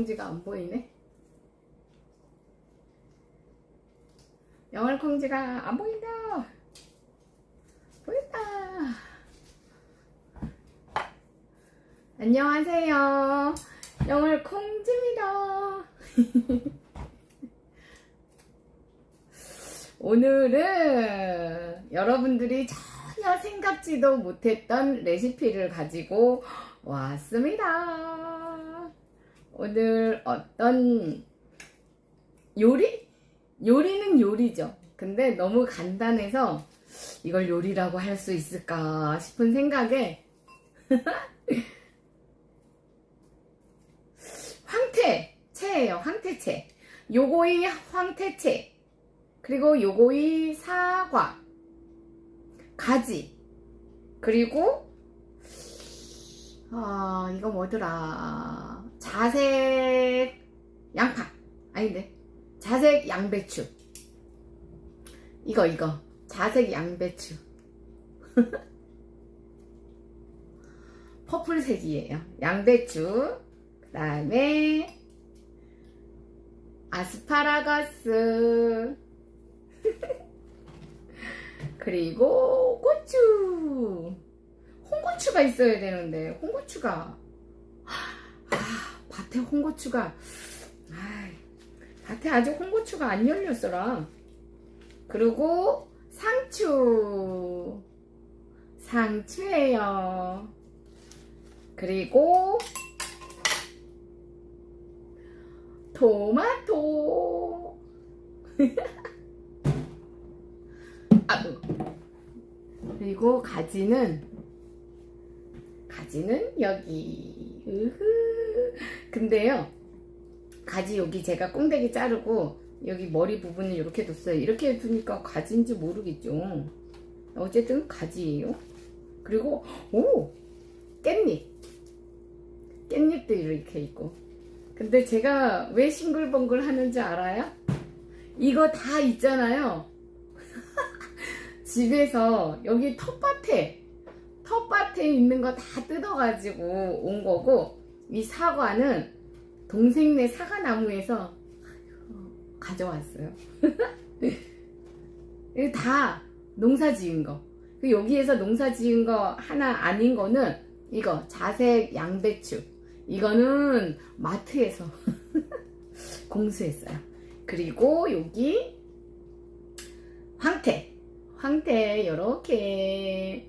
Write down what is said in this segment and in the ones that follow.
콩지가 안 보이네? 영월 콩지가 안 보인다! 보인다! 안녕하세요. 영월 콩지입니다. 오늘은 여러분들이 전혀 생각지도 못했던 레시피를 가지고 왔습니다. 오늘 어떤 요리? 요리는 요리죠. 근데 너무 간단해서 이걸 요리라고 할 수 있을까 싶은 생각에 황태채예요. 황태채. 요거이 황태채. 그리고 요거이 사과. 가지. 그리고 아, 이거 뭐더라. 자색 양파. 아닌데. 자색 양배추. 이거, 이거. 자색 양배추. 퍼플색이에요. 양배추. 그 다음에, 아스파라거스. 그리고 고추. 홍고추가 있어야 되는데 홍고추가 아 밭에 홍고추가 아 밭에 아직 홍고추가 안 열렸어라. 그리고 상추. 상추예요. 그리고 토마토. 아, 그리고 가지는 가지는 여기. 으흐. 근데요, 가지 여기 제가 꽁대기 자르고 여기 머리 부분을 이렇게 뒀어요. 이렇게 두니까 가지인지 모르겠죠. 어쨌든 가지예요. 그리고 오 깻잎, 깻잎도 이렇게 있고. 근데 제가 왜 싱글벙글 하는지 알아요? 이거 다 있잖아요. 집에서 여기 텃밭에 텃밭에 있는 거 다 뜯어가지고 온 거고 이 사과는 동생네 사과나무에서 가져왔어요. 이거 다 농사 지은 거. 그 여기에서 농사 지은 거 하나 아닌 거는 이거 자색 양배추. 이거는 마트에서 공수했어요. 그리고 여기 황태. 황태 요렇게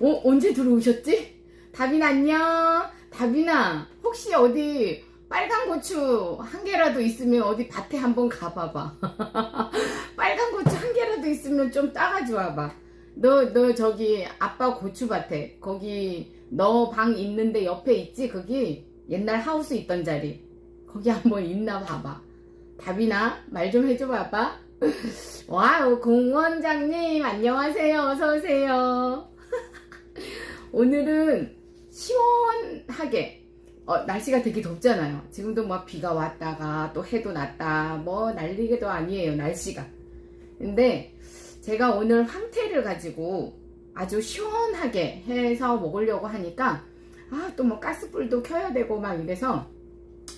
어, 언제 들어오셨지? 다빈 안녕. 다빈아, 혹시 어디 빨간 고추 한 개라도 있으면 어디 밭에 한번 가봐봐. 빨간 고추 한 개라도 있으면 좀 따가지고 와봐. 너, 너 저기 아빠 고추밭에, 거기 너 방 있는데 옆에 있지? 거기 옛날 하우스 있던 자리. 거기 한번 있나 봐봐. 다빈아, 말좀 해줘 봐봐. 와우, 공원장님, 안녕하세요. 어서오세요. 오늘은 시원하게 어, 날씨가 되게 덥잖아요. 지금도 뭐 비가 왔다가 또 해도 났다 뭐 난리게도 아니에요 날씨가. 근데 제가 오늘 황태를 가지고 아주 시원하게 해서 먹으려고 하니까 아 또 뭐 가스불도 켜야 되고 막 이래서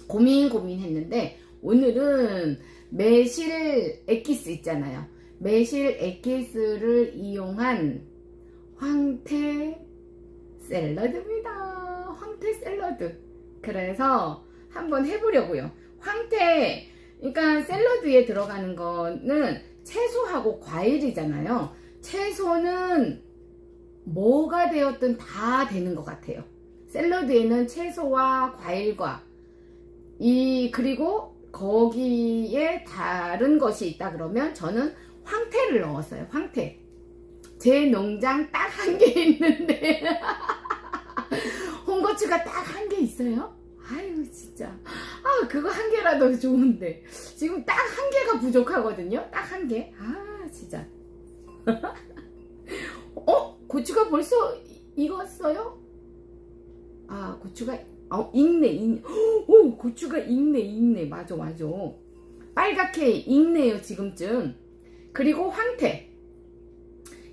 고민 고민했는데 오늘은 매실 액기스 있잖아요. 매실 액기스를 이용한 황태 샐러드입니다. 황태 샐러드. 그래서 한번 해보려고요. 황태, 그러니까 샐러드에 들어가는 거는 채소하고 과일이잖아요. 채소는 뭐가 되었든 다 되는 것 같아요. 샐러드에는 채소와 과일과 이 그리고 거기에 다른 것이 있다 그러면 저는 황태를 넣었어요. 황태. 제 농장 딱 한 개 있는데 홍고추가 딱 한 개 있어요? 아유 진짜. 아 그거 한 개라도 좋은데. 지금 딱 한 개가 부족하거든요? 딱 한 개 아 진짜. 어? 고추가 벌써 익었어요? 아 고추가 어 익네 익네. 오 고추가 익네 익네. 맞아 맞아. 빨갛게 익네요 지금쯤. 그리고 황태.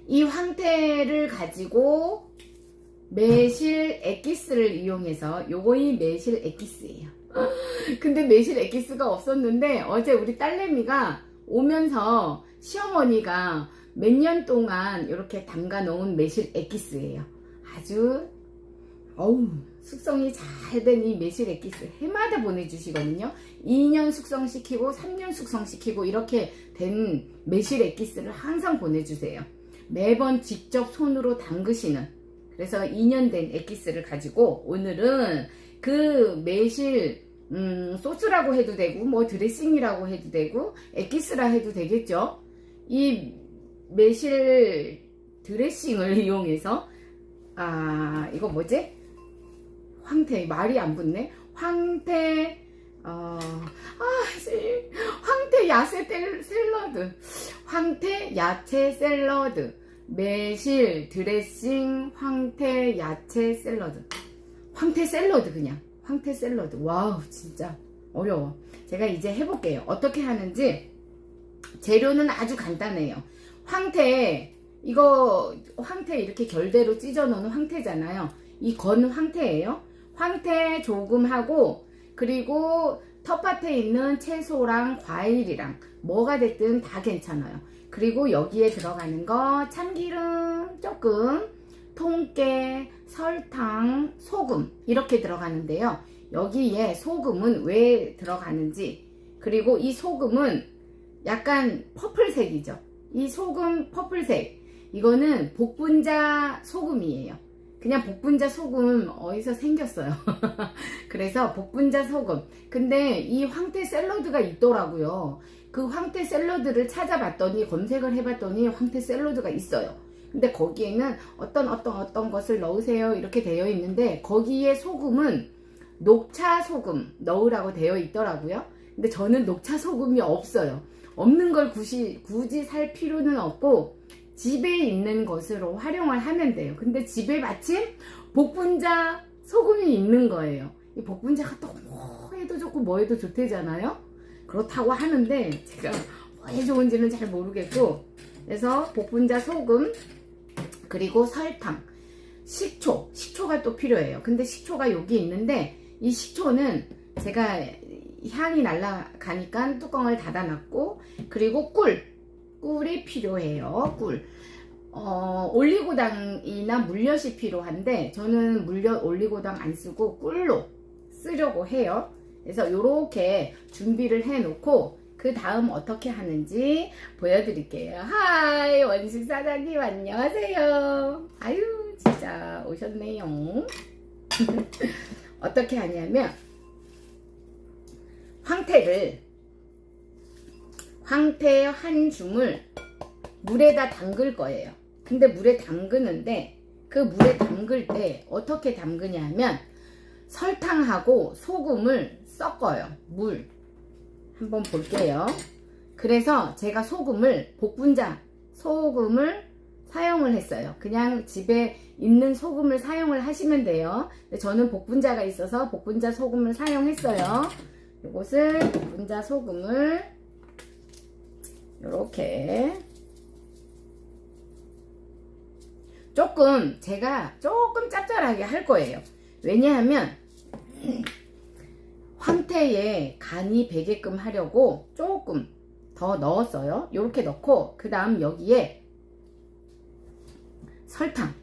이 황태를 가지고 매실 액기스를 이용해서 요거이 매실 액기스예요. 근데 매실 액기스가 없었는데 어제 우리 딸내미가 오면서 시어머니가 몇 년 동안 이렇게 담가 놓은 매실 액기스예요. 아주 어우 숙성이 잘 된 이 매실 액기스 해마다 보내주시거든요. 2년 숙성시키고 3년 숙성시키고 이렇게 된 매실 액기스를 항상 보내주세요. 매번 직접 손으로 담그시는 그래서 2년 된 액기스를 가지고 오늘은 그 매실 음, 소스라고 해도 되고 뭐 드레싱이라고 해도 되고 액기스라 해도 되겠죠. 이 매실 드레싱을 이용해서 아 이거 뭐지? 황태 말이 안 붙네. 황태 어, 아, 씨. 황태 야채 텔- 샐러드. 황태 야채 샐러드. 매실 드레싱 황태 야채 샐러드. 황태 샐러드 그냥. 황태 샐러드. 와우, 진짜 어려워. 제가 이제 해볼게요. 어떻게 하는지 재료는 아주 간단해요. 황태 이거 황태 이렇게 결대로 찢어 놓은 황태잖아요. 이 건 황태예요. 황태 조금 하고 그리고 텃밭에 있는 채소랑 과일이랑 뭐가 됐든 다 괜찮아요. 그리고 여기에 들어가는 거 참기름 조금, 통깨, 설탕, 소금 이렇게 들어가는데요. 여기에 소금은 왜 들어가는지 그리고 이 소금은 약간 퍼플색이죠. 이 소금 퍼플색 이거는 복분자 소금이에요. 그냥 복분자 소금 어디서 생겼어요. 그래서 복분자 소금. 근데 이 황태 샐러드가 있더라고요. 그 황태 샐러드를 찾아봤더니 검색을 해봤더니 황태 샐러드가 있어요. 근데 거기에는 어떤 어떤 어떤 것을 넣으세요 이렇게 되어 있는데 거기에 소금은 녹차 소금 넣으라고 되어 있더라고요. 근데 저는 녹차 소금이 없어요. 없는 걸 굳이, 굳이 살 필요는 없고 집에 있는 것으로 활용을 하면 돼요. 근데 집에 마침 복분자 소금이 있는 거예요. 이 복분자가 또 뭐 해도 좋고 뭐 해도 좋대잖아요. 그렇다고 하는데 제가 왜 좋은지는 잘 모르겠고 그래서 복분자 소금 그리고 설탕 식초 식초가 또 필요해요. 근데 식초가 여기 있는데 이 식초는 제가 향이 날라가니까 뚜껑을 닫아놨고 그리고 꿀 꿀이 필요해요. 꿀. 어, 올리고당이나 물엿이 필요한데 저는 물엿 올리고당 안 쓰고 꿀로 쓰려고 해요. 그래서 이렇게 준비를 해 놓고 그 다음 어떻게 하는지 보여드릴게요. 하이 원식 사장님 안녕하세요. 아유 진짜 오셨네요. 어떻게 하냐면 황태를 황태 한 줌을 물에다 담글 거예요. 근데 물에 담그는데 그 물에 담글 때 어떻게 담그냐 하면 설탕하고 소금을 섞어요. 물. 한번 볼게요. 그래서 제가 소금을 복분자 소금을 사용을 했어요. 그냥 집에 있는 소금을 사용을 하시면 돼요. 저는 복분자가 있어서 복분자 소금을 사용했어요. 이것을 복분자 소금을 이렇게. 조금 제가 조금 짭짤하게 할 거예요. 왜냐하면 황태에 간이 배게끔 하려고 조금 더 넣었어요. 이렇게 넣고 그 다음 여기에 설탕.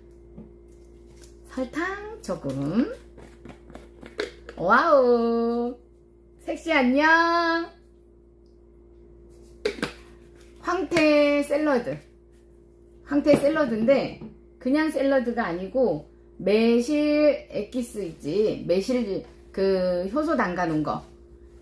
설탕 조금. 와우. 섹시 안녕 황태 샐러드. 황태 샐러드인데 그냥 샐러드가 아니고 매실 액기스 있지. 매실 그 효소 담가 놓은 거.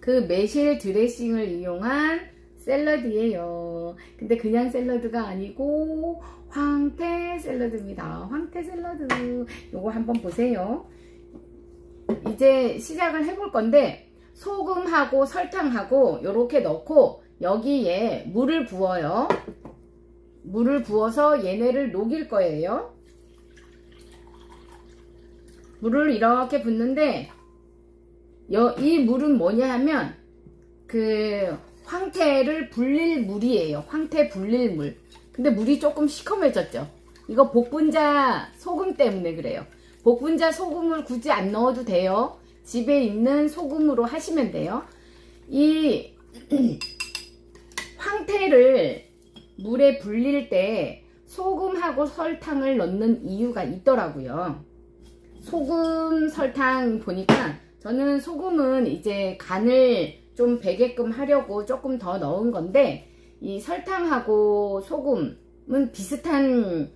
그 매실 드레싱을 이용한 샐러드예요. 근데 그냥 샐러드가 아니고 황태 샐러드입니다. 황태 샐러드. 요거 한번 보세요. 이제 시작을 해볼 건데 소금하고 설탕하고 요렇게 넣고 여기에 물을 부어요 물을 부어서 얘네를 녹일 거예요 물을 이렇게 붓는데 여- 이 물은 뭐냐 하면 그 황태를 불릴 물이에요. 황태 불릴 물. 근데 물이 조금 시커매졌죠. 이거 복분자 소금 때문에 그래요. 복분자 소금을 굳이 안 넣어도 돼요. 집에 있는 소금으로 하시면 돼요. 이 황태를 물에 불릴 때 소금하고 설탕을 넣는 이유가 있더라고요. 소금, 설탕 보니까 저는 소금은 이제 간을 좀 배게끔 하려고 조금 더 넣은 건데 이 설탕하고 소금은 비슷한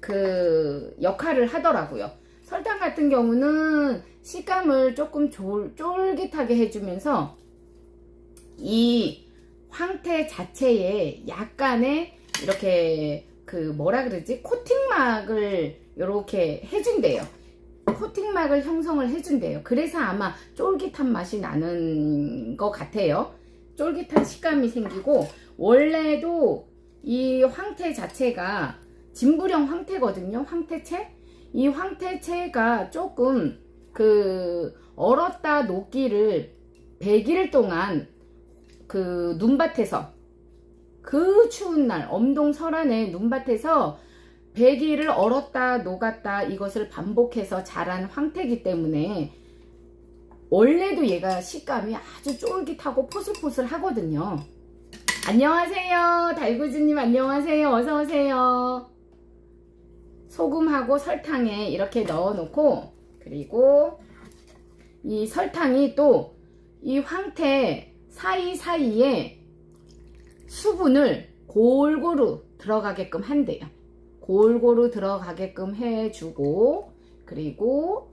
그 역할을 하더라고요. 설탕 같은 경우는 식감을 조금 쫄, 쫄깃하게 해주면서 이 황태 자체에 약간의 이렇게 그 뭐라 그러지 코팅막을 이렇게 해준대요. 코팅막을 형성을 해준대요. 그래서 아마 쫄깃한 맛이 나는 것 같아요. 쫄깃한 식감이 생기고 원래도 이 황태 자체가 진부령 황태거든요. 황태채. 이 황태채가 조금 그 얼었다 녹기를 100일 동안 그 눈밭에서 그 추운 날 엄동 설안의 눈밭에서 100일을 얼었다 녹았다 이것을 반복해서 자란 황태기 때문에 원래도 얘가 식감이 아주 쫄깃하고 포슬포슬 하거든요. 안녕하세요. 달구지님 안녕하세요. 어서오세요. 소금하고 설탕에 이렇게 넣어 놓고 그리고 이 설탕이 또 이 황태 사이사이에 수분을 골고루 들어가게끔 한대요. 골고루 들어가게끔 해주고 그리고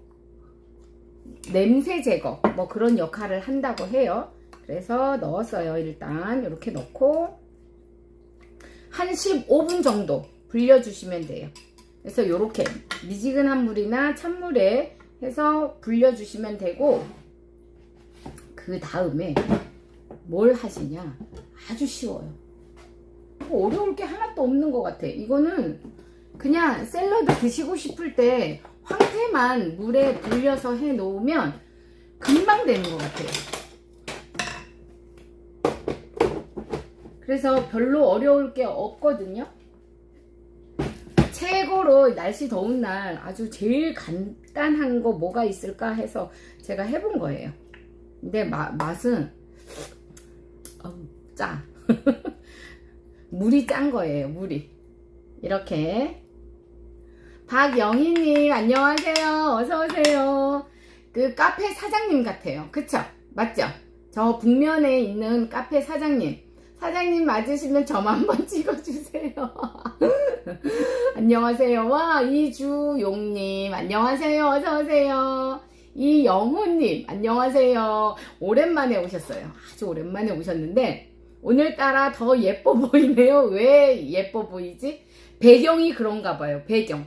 냄새 제거 뭐 그런 역할을 한다고 해요. 그래서 넣었어요. 일단 이렇게 넣고 한 15분 정도 불려주시면 돼요. 그래서 이렇게 미지근한 물이나 찬물에 해서 불려주시면 되고 그 다음에 뭘 하시냐 아주 쉬워요. 뭐 어려울 게 하나도 없는 것 같아. 이거는 그냥 샐러드 드시고 싶을 때 황태만 물에 불려서 해 놓으면 금방 되는 것 같아요. 그래서 별로 어려울 게 없거든요. 최고로 날씨 더운 날 아주 제일 간단한 거 뭐가 있을까 해서 제가 해본 거예요. 근데 마- 맛은 짜. 물이 짠 거예요, 물이. 이렇게. 박영희님, 안녕하세요. 어서오세요. 그 카페 사장님 같아요. 그쵸? 맞죠? 저 북면에 있는 카페 사장님. 사장님 맞으시면 점 한번 찍어주세요. 안녕하세요. 와, 이주용님, 안녕하세요. 어서오세요. 이영호님, 안녕하세요. 오랜만에 오셨어요. 아주 오랜만에 오셨는데, 오늘따라 더 예뻐 보이네요. 왜 예뻐 보이지? 배경이 그런가 봐요. 배경.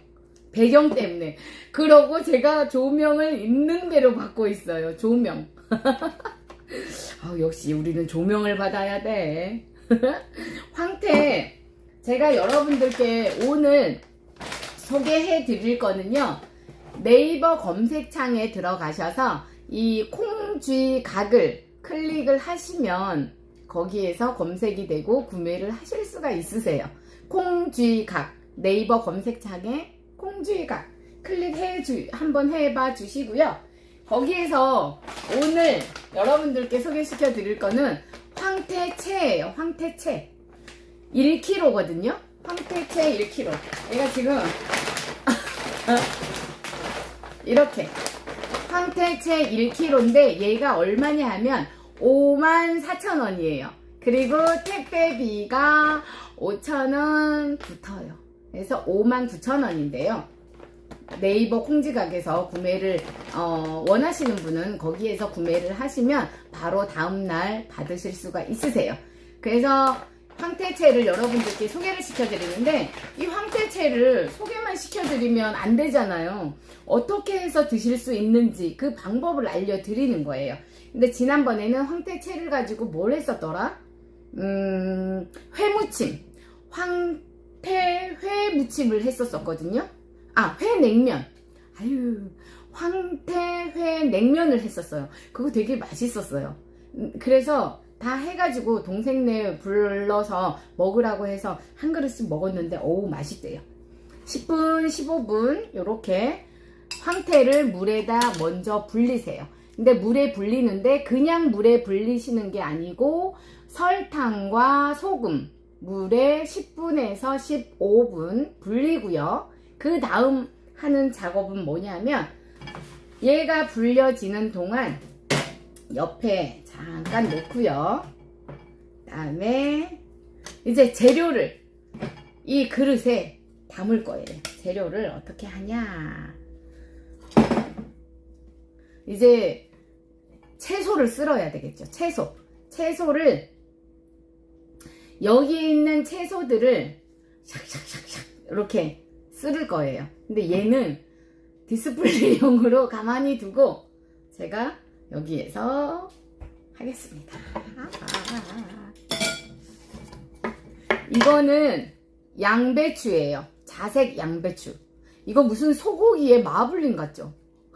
배경 때문에. 그러고 제가 조명을 있는 대로 받고 있어요. 조명. 아, 역시 우리는 조명을 받아야 돼. 황태, 제가 여러분들께 오늘 소개해 드릴 거는요. 네이버 검색창에 들어가셔서 이 콩쥐 각을 클릭을 하시면 거기에서 검색이 되고 구매를 하실 수가 있으세요. 콩쥐 각 네이버 검색창에 콩쥐 각 클릭해 주 한번 해봐 주시고요. 거기에서 오늘 여러분들께 소개시켜 드릴 거는 황태채예요. 황태채 1kg거든요. 황태채 1kg. 얘가 지금 이렇게 황태채 1kg인데 얘가 얼마냐 하면 54,000원이에요. 그리고 택배비가 5,000원 붙어요. 그래서 59,000원인데요. 네이버 콩지각에서 구매를 어, 원하시는 분은 거기에서 구매를 하시면 바로 다음날 받으실 수가 있으세요. 그래서 황태채를 여러분들께 소개를 시켜드리는데 이 황태채를 소개만 시켜드리면 안 되잖아요. 어떻게 해서 드실 수 있는지 그 방법을 알려드리는 거예요. 근데 지난번에는 황태채를 가지고 뭘 했었더라? 음, 회무침. 황태 회무침을 했었었거든요. 아, 회냉면. 아유, 황태회 냉면을 했었어요. 그거 되게 맛있었어요. 음, 그래서 다 해가지고 동생네 불러서 먹으라고 해서 한 그릇씩 먹었는데 어우 맛있대요. 10분, 15분 요렇게 황태를 물에다 먼저 불리세요. 근데 물에 불리는데 그냥 물에 불리시는 게 아니고 설탕과 소금 물에 10분에서 15분 불리고요. 그 다음 하는 작업은 뭐냐면 얘가 불려지는 동안 옆에 잠깐 놓고요. 그다음에 이제 재료를 이 그릇에 담을 거예요. 재료를 어떻게 하냐? 이제 채소를 쓸어야 되겠죠. 채소. 채소를 여기 있는 채소들을 샥샥샥샥 이렇게 쓸을 거예요. 근데 얘는 디스플레이용으로 가만히 두고 제가 여기에서 하겠습니다. 이거는 양배추예요. 자색 양배추. 이거 무슨 소고기의 마블링 같죠?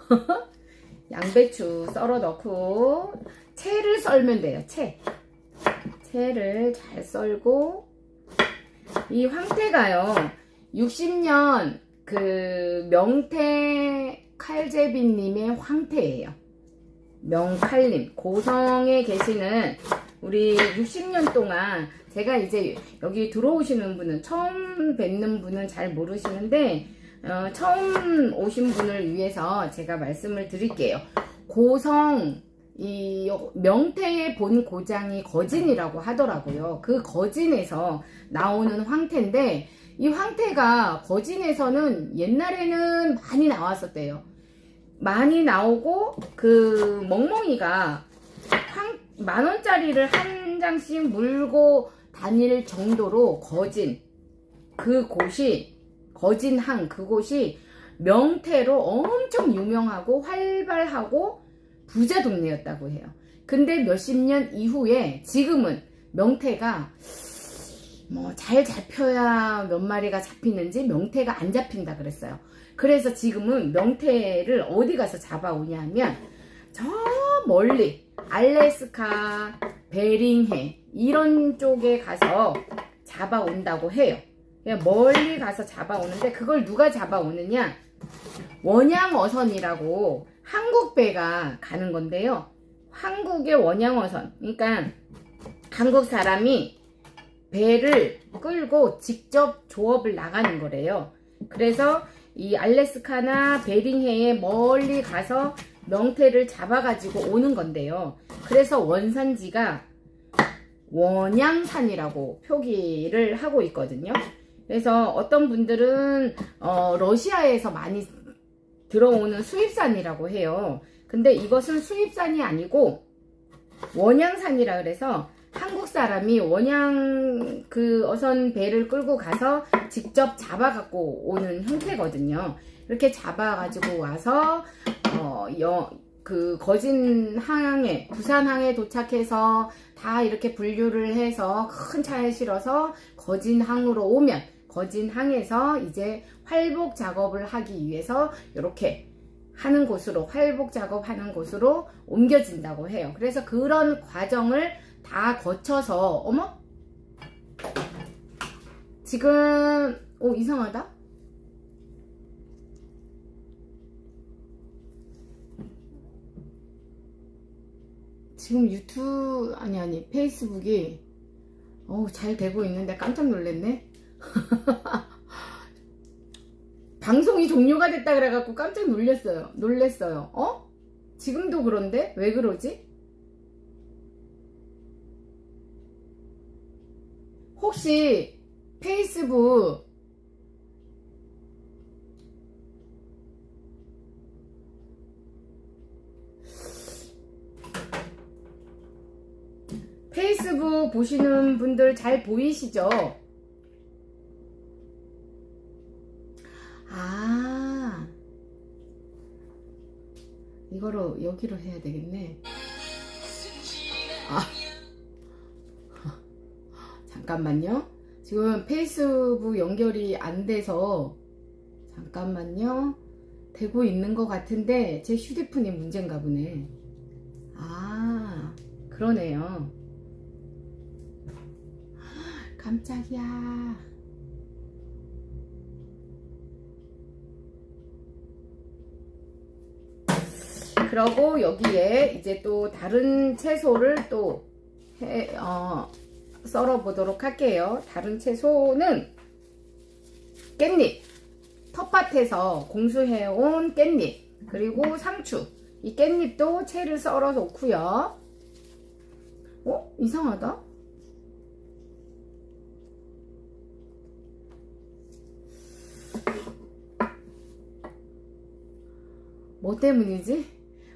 양배추 썰어 넣고 채를 썰면 돼요. 채. 채를 잘 썰고 이 황태가요. 60년 그 명태 칼제비님의 황태예요. 명칼님 고성에 계시는 우리 60년 동안 제가 이제 여기 들어오시는 분은 처음 뵙는 분은 잘 모르시는데 어, 처음 오신 분을 위해서 제가 말씀을 드릴게요. 고성 이 명태의 본 고장이 거진이라고 하더라고요. 그 거진에서 나오는 황태인데 이 황태가 거진에서는 옛날에는 많이 나왔었대요. 많이 나오고 그 멍멍이가 황, 만 원짜리를 한 장씩 물고 다닐 정도로 거진 그 곳이 거진항 그곳이 명태로 엄청 유명하고 활발하고 부자 동네였다고 해요. 근데 몇십 년 이후에 지금은 명태가 뭐 잘 잡혀야 몇 마리가 잡히는지 명태가 안 잡힌다 그랬어요. 그래서 지금은 명태를 어디 가서 잡아오냐면 저 멀리 알래스카, 베링해 이런 쪽에 가서 잡아온다고 해요. 멀리 가서 잡아오는데 그걸 누가 잡아오느냐? 원양어선이라고 한국 배가 가는 건데요. 한국의 원양어선. 그러니까 한국 사람이 배를 끌고 직접 조업을 나가는 거래요. 그래서 이 알래스카나 베링해에 멀리 가서 명태를 잡아가지고 오는 건데요. 그래서 원산지가 원양산이라고 표기를 하고 있거든요. 그래서 어떤 분들은 어, 러시아에서 많이 들어오는 수입산이라고 해요. 근데 이것은 수입산이 아니고 원양산이라 그래서 한국 사람이 원양 그 어선 배를 끌고 가서 직접 잡아갖고 오는 형태거든요. 이렇게 잡아가지고 와서 어, 여, 그 거진 항에 부산항에 도착해서 다 이렇게 분류를 해서 큰 차에 실어서 거진항으로 오면 거진항에서 이제 활복 작업을 하기 위해서 이렇게 하는 곳으로 활복 작업하는 곳으로 옮겨진다고 해요. 그래서 그런 과정을 다 거쳐서 어머 지금 오 이상하다. 지금 유튜브 아니 아니 페이스북이 어우 잘 되고 있는데 깜짝 놀랐네. 방송이 종료가 됐다 그래갖고 깜짝 놀랐어요. 놀랬어요. 어? 지금도 그런데 왜 그러지? 혹시 페이스북 페이스북 보시는 분들 잘 보이시죠? 아 이거로 여기로 해야 되겠네. 아 잠깐만요. 지금 페이스북 연결이 안 돼서 잠깐만요. 되고 있는 것 같은데 제 휴대폰이 문제인가 보네. 아 그러네요. 깜짝이야. 그러고 여기에 이제 또 다른 채소를 또 해, 어, 썰어 보도록 할게요. 다른 채소는 깻잎. 텃밭에서 공수해 온 깻잎. 그리고 상추. 이 깻잎도 채를 썰어 놓고요. 어? 이상하다. 뭐 때문이지?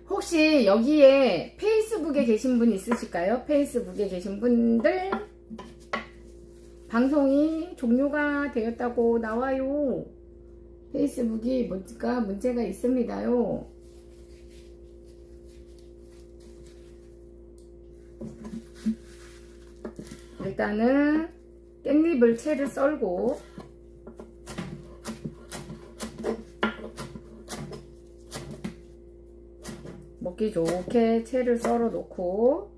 혹시 여기에 페이스북에 계신 분 있으실까요? 페이스북에 계신 분들 방송이 종료가 되었다고 나와요. 페이스북이 뭔가 문제가 있습니다요. 일단은 깻잎을 채를 썰고 먹기 좋게 채를 썰어 놓고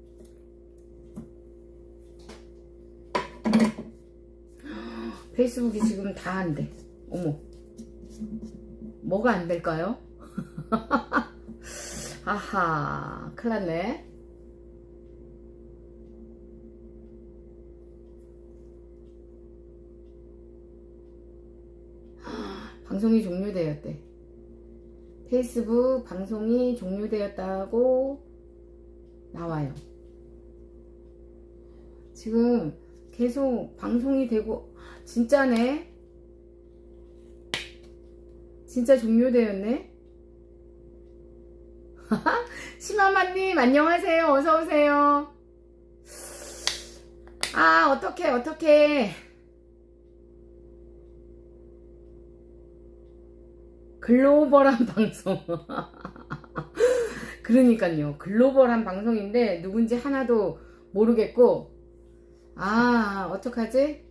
페이스북이 지금 다 안 돼. 어머. 뭐가 안 될까요? 아하, 큰일 났네. 방송이 종료되었대. 페이스북 방송이 종료되었다고 나와요. 지금 계속 방송이 되고, 진짜네? 진짜 종료되었네? 심하마님, 안녕하세요. 어서 오세요. 아, 어떡해, 어떡해. 글로벌한 방송. 그러니까요. 글로벌한 방송인데 누군지 하나도 모르겠고, 아, 어떡하지?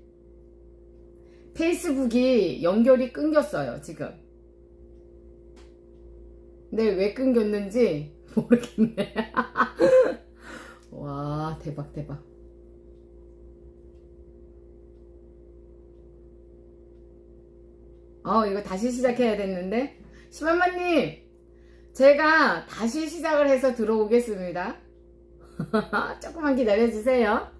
페이스북이 연결이 끊겼어요, 지금. 근데 왜 끊겼는지 모르겠네. 와, 대박, 대박. 어, 이거 다시 시작해야 됐는데. 시만마님, 제가 다시 시작을 해서 들어오겠습니다. 조금만 기다려주세요.